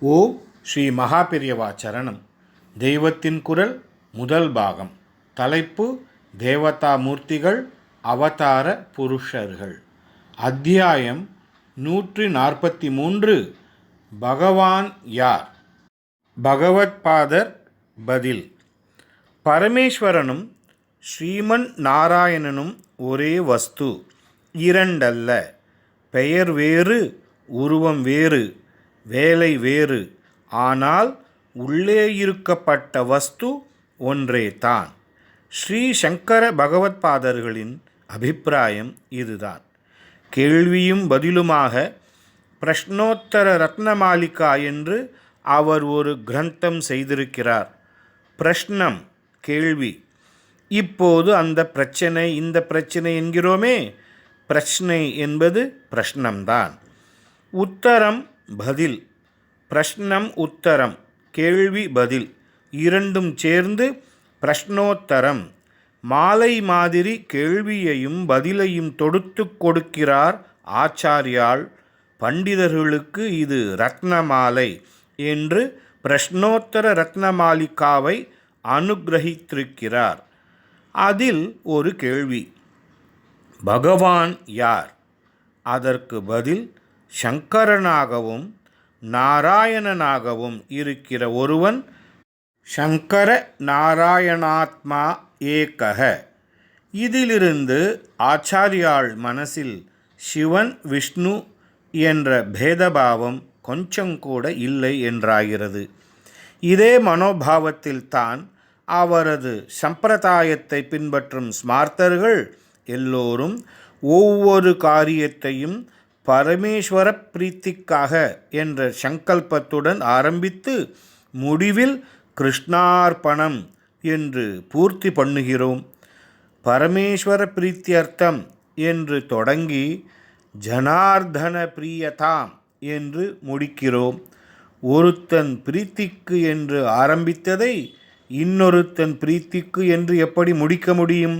ஓ ஸ்ரீ மகாபெரியவா சரணம் தெய்வத்தின் குரல் முதல் பாகம். தலைப்பு தேவதா மூர்த்திகள் அவதார புருஷர்கள். அத்தியாயம் நூற்றி நாற்பத்தி மூன்று பகவான் யார்? பகவத்பாதர் பதில். பரமேஸ்வரனும் ஸ்ரீமன் நாராயணனும் ஒரே வஸ்து. இரண்டல்ல. பெயர் வேறு உருவம் வேறு. வேலை வேறு. ஆனால் உள்ளே இருக்கப்பட்ட வஸ்து ஒன்றே தான். ஸ்ரீ சங்கர பகவத்பாதர்களின் அபிப்பிராயம் இதுதான். கேள்வியும் பதிலுமாக பிரஷ்னோத்தர ரத்னமாலிகா என்று அவர் ஒரு கிரந்தம் செய்திருக்கிறார். பிரஷ்னம் கேள்வி. இப்போது அந்த பிரச்சனை இந்த பிரச்சனை என்கிறோமே. பிரச்சனை என்பது பிரஷ்னம்தான். உத்தரம் பதில். பிரஷ்னம் உத்தரம். கேள்வி பதில். இரண்டும் சேர்ந்து பிரஷ்னோத்தரம். மாலை மாதிரி கேள்வியையும் பதிலையும் தொடுத்து கொடுக்கிறார் ஆச்சாரியால். பண்டிதர்களுக்கு இது ரத்னமாலை என்று பிரஷ்னோத்தர ரத்னமாலிகாவை அனுகிரகித்திருக்கிறார். அதில் ஒரு கேள்வி. பகவான் யார்? அதற்கு பதில் சங்கரனாகவும் நாராயணனாகவும் இருக்கிற ஒருவன் சங்கர நாராயணாத்மா ஏகக. இதிலிருந்து ஆச்சாரியாள் மனசில் சிவன் விஷ்ணு என்ற பேதபாவம் கொஞ்சம் கூட இல்லை என்றாகிறது. இதே மனோபாவத்தில் தான் அவரது சம்பிரதாயத்தை பின்பற்றும் ஸ்மார்த்தர்கள் எல்லோரும் ஒவ்வொரு காரியத்தையும் பரமேஸ்வர பிரீத்திக்காக என்ற சங்கல்பத்துடன் ஆரம்பித்து முடிவில் கிருஷ்ணார்ப்பணம் என்று பூர்த்தி பண்ணுகிறோம். பரமேஸ்வர பிரீத்தியர்த்தம் என்று தொடங்கி ஜனார்தன பிரியதாம் என்று முடிக்கிறோம். ஒருத்தன் பிரீத்திக்கு என்று ஆரம்பித்ததை இன்னொருத்தன் பிரீத்திக்கு என்று எப்படி முடிக்க முடியும்?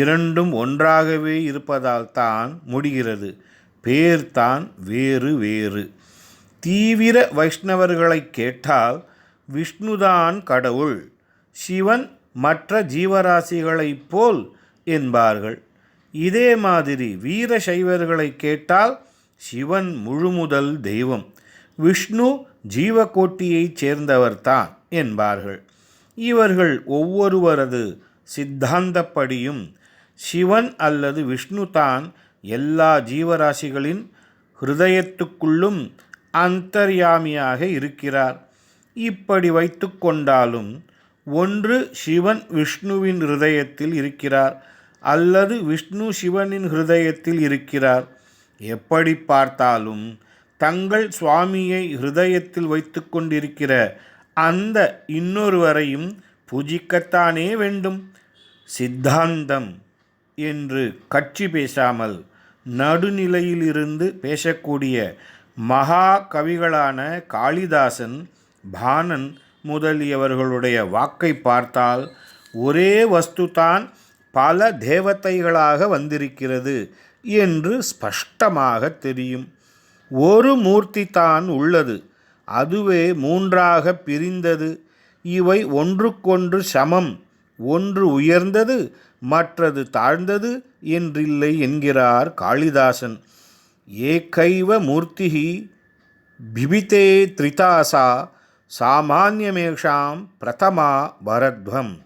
இரண்டும் ஒன்றாகவே இருப்பதால் தான் முடிகிறது. பேர்தான் வேறு வேறு. தீவிர வைஷ்ணவர்களை கேட்டால் விஷ்ணுதான் கடவுள் சிவன் மற்ற ஜீவராசிகளைப் போல் என்பார்கள். இதே மாதிரி வீர சைவர்களை கேட்டால் சிவன் முழுமுதல் தெய்வம் விஷ்ணு ஜீவகோட்டியைச் சேர்ந்தவர்தான் என்பார்கள். இவர்கள் ஒவ்வொருவரது சித்தாந்தப்படியும் சிவன் அல்லது விஷ்ணு தான் எல்லா ஜீவராசிகளின் ஹிருதயத்துக்குள்ளும் அந்தர்யாமியாக இருக்கிறார். இப்படி வைத்து கொண்டாலும் ஒன்று சிவன் விஷ்ணுவின் ஹிருதயத்தில் இருக்கிறார் அல்லது விஷ்ணு சிவனின் ஹிருதயத்தில் இருக்கிறார். எப்படி பார்த்தாலும் தங்கள் சுவாமியை ஹிருதயத்தில் வைத்து கொண்டிருக்கிற அந்த இன்னொருவரையும் பூஜிக்கத்தானே வேண்டும். சித்தாந்தம் என்று கட்சி பேசாமல் நடுநிலையிலிருந்து பேசக்கூடிய மகா கவிகளான காளிதாசன் பாணன் முதலியவர்களுடைய வாக்கை பார்த்தால் ஒரே வஸ்துதான் பல தேவத்தைகளாக வந்திருக்கிறது என்று ஸ்பஷ்டமாக தெரியும். ஒரு மூர்த்தி தான் உள்ளது அதுவே மூன்றாக பிரிந்தது. இவை ஒன்றுக்கொன்று சமம் ஒன்று உயர்ந்தது மற்றது தாழ்ந்தது என்றில்லை என்கிறார் காளிதாசன். ஏகைவ மூர்த்திகி பிபிதே த்ரிதாசா சாமானியமேஷாம் பிரதமா பரத்வம்.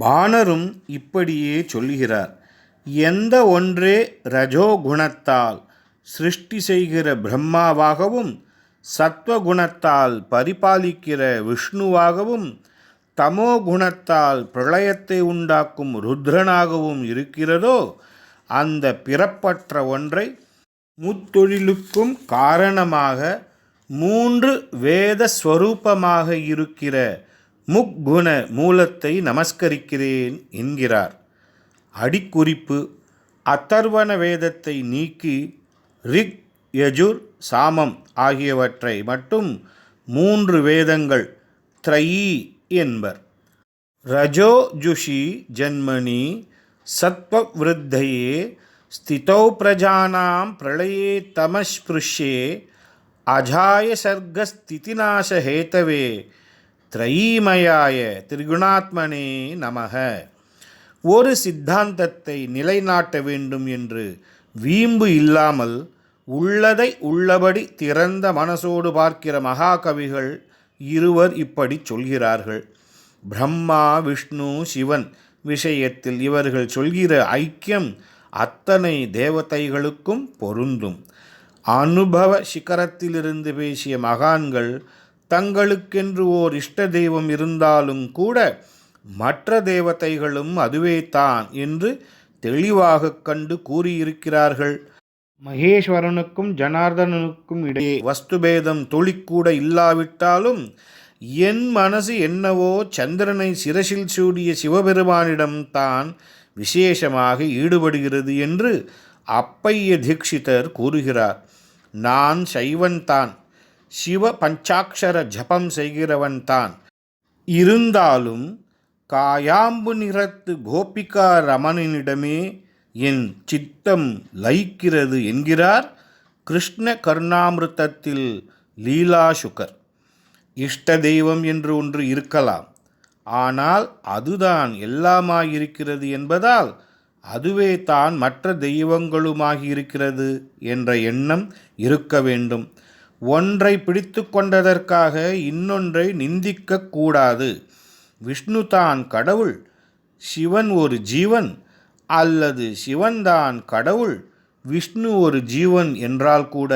பாணரும் இப்படியே சொல்கிறார் எந்த ஒன்றே ரஜோகுணத்தால் சிருஷ்டி செய்கிற பிரம்மாவாகவும் சத்வகுணத்தால் பரிபாலிக்கிற விஷ்ணுவாகவும் தமோ குணத்தால் பிரளயத்தை உண்டாக்கும் ருத்ரனாகவும் இருக்கிறதோ அந்த பிறப்பற்ற ஒன்றை முத்தொழிலுக்கும் காரணமாக மூன்று வேத ஸ்வரூபமாக இருக்கிற முக்குண மூலத்தை நமஸ்கரிக்கிறேன் என்கிறார். அடிக்குறிப்பு அத்தர்வண வேதத்தை நீக்கி ரிக் யஜுர் சாமம் ஆகியவற்றை மட்டும் மூன்று வேதங்கள் த்ரயி என்பர். ரஜோஜுஷி ஜன்மனி சத்வவிருத்தையே ஸ்திதௌ பிரஜானாம் பிரளயே தமஸ்பிருஷ்யே அஜாய சர்க்கஸ்திதிநாச திரயீமயாய திரைமயாய திரிகுணாத்மனே நமக. ஒரு சித்தாந்தத்தை நிலைநாட்ட வேண்டும் என்று வீம்பு இல்லாமல் உள்ளதை உள்ளபடி திறந்த மனசோடு பார்க்கிற மகாகவிகள் இருவர் இப்படி சொல்கிறார்கள். பிரம்மா விஷ்ணு சிவன் விஷயத்தில் இவர்கள் சொல்கிற ஐக்கியம் அத்தனை தேவதைகளுக்கும் பொருந்தும். அனுபவ சிகரத்திலிருந்து பேசிய மகான்கள் தங்களுக்கென்று ஓர் இஷ்ட தெய்வம் இருந்தாலும் கூட மற்ற தேவதைகளும் அதுவே தான் என்று தெளிவாக கண்டு கூறியிருக்கிறார்கள். மகேஸ்வரனுக்கும் ஜனார்தனனுக்கும் இடையே வஸ்துபேதம் தொழிக்கூட இல்லாவிட்டாலும் என் மனசு என்னவோ சந்திரனை சிரசில் சூடிய சிவபெருமானிடம் தான் விசேஷமாக ஈடுபடுகிறது என்று அப்பைய தீக்ஷிதர் கூறுகிறார். நான் சைவன்தான் சிவ பஞ்சாட்சர ஜபம் செய்கிறவன் தான். இருந்தாலும் காயாம்பு நிறத்து கோபிகா ரமணனிடமே என் சித்தம் லயிக்கிறது என்கிறார் கிருஷ்ண கருணாமிருத்தத்தில் லீலா சுகர். இஷ்ட தெய்வம் என்று ஒன்று இருக்கலாம். ஆனால் அதுதான் எல்லாமாயிருக்கிறது என்பதால் அதுவே தான் மற்ற தெய்வங்களுமாகியிருக்கிறது என்ற எண்ணம் இருக்க வேண்டும். ஒன்றை பிடித்து கொண்டதற்காக இன்னொன்றை நிந்திக்க கூடாது. விஷ்ணு தான் கடவுள். சிவன் ஒரு ஜீவன். அல்லது சிவன்தான் கடவுள் விஷ்ணு ஒரு ஜீவன் என்றால் கூட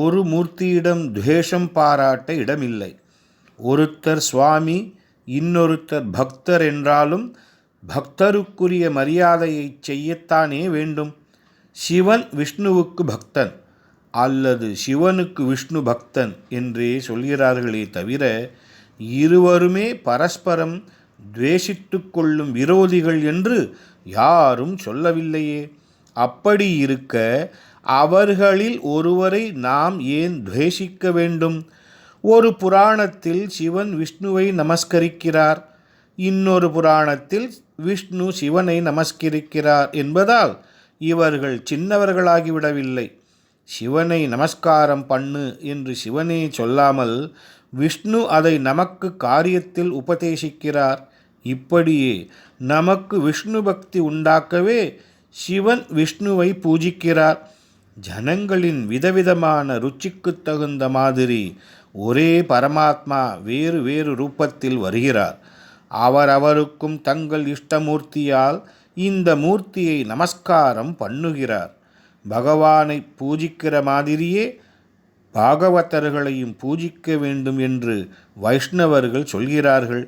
ஒரு மூர்த்தியிடம் துவேஷம் பாராட்ட இடமில்லை. ஒருத்தர் சுவாமி இன்னொருத்தர் பக்தர் என்றாலும் பக்தருக்குரிய மரியாதையை செய்யத்தானே வேண்டும். சிவன் விஷ்ணுவுக்கு பக்தன் அல்லது சிவனுக்கு விஷ்ணு பக்தன் என்றே சொல்கிறார்களே தவிர இருவருமே பரஸ்பரம் துவேஷித்து கொள்ளும் விரோதிகள் என்று யாரும் சொல்லவில்லையே. அப்படி இருக்க அவர்களில் ஒருவரை நாம் ஏன் துவேஷிக்க வேண்டும்? ஒரு புராணத்தில் சிவன் விஷ்ணுவை நமஸ்கரிக்கிறார். இன்னொரு புராணத்தில் விஷ்ணு சிவனை நமஸ்கரிக்கிறார் என்பதால் இவர்கள் சின்னவர்களாகிவிடவில்லை. சிவனை நமஸ்காரம் பண்ணு என்று சிவனே சொல்லாமல் விஷ்ணு அதை நமக்கு காரியத்தில் உபதேசிக்கிறார். இப்படியே நமக்கு விஷ்ணு பக்தி உண்டாக்கவே சிவன் விஷ்ணுவை பூஜிக்கிறார். ஜனங்களின் விதவிதமான ருச்சிக்கு தகுந்த மாதிரி ஒரே பரமாத்மா வேறு வேறு ரூபத்தில் வருகிறார். அவரவருக்கும் தங்கள் இஷ்டமூர்த்தியால் இந்த மூர்த்தியை நமஸ்காரம் பண்ணுகிறார். பகவானை பூஜிக்கிற மாதிரியே பாகவதர்களையும் பூஜிக்க வேண்டும் என்று வைஷ்ணவர்கள் சொல்கிறார்கள்.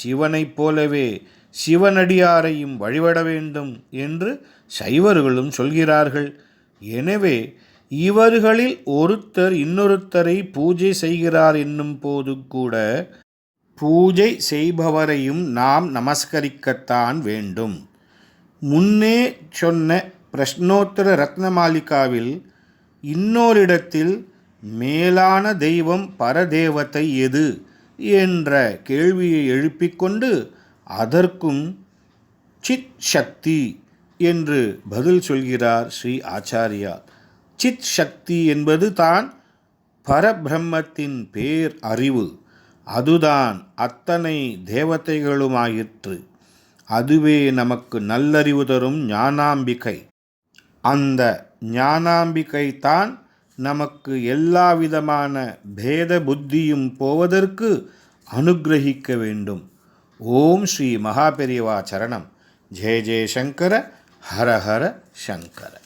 சிவனைப் போலவே சிவனடியாரையும் வழிபட வேண்டும் என்று சைவர்களும் சொல்கிறார்கள். எனவே இவர்களில் ஒருத்தர் இன்னொருத்தரை பூஜை செய்கிறார் என்னும் போது கூட பூஜை செய்பவரையும் நாம் நமஸ்கரிக்கத்தான் வேண்டும். முன்னே சொன்ன பிரஷ்னோத்தர ரத்னமாலிகாவில் இன்னோரிடத்தில் மேலான தெய்வம் பரதேவத்தை எது? என்ற கேள்வியை எழுப்பிக்கொண்டு அதற்கும் சித் சக்தி என்று பதில் சொல்கிறார் ஸ்ரீ ஆச்சாரியா. சித் சக்தி என்பது தான் பரபிரம்மத்தின் பேர் அறிவு. அதுதான் அத்தனை தேவதைகளுமாயிற்று. அதுவே நமக்கு நல்லறிவு தரும் ஞானாம்பிகை அந்த ஞானாம்பிகை தான் நமக்கு எல்லா விதமான பேத புத்தியும் போவதற்கு அனுகிரகிக்க வேண்டும். ஓம் ஸ்ரீ மகாபெரிவா சரணம். ஜெய சங்கர ஹர ஹர சங்கர.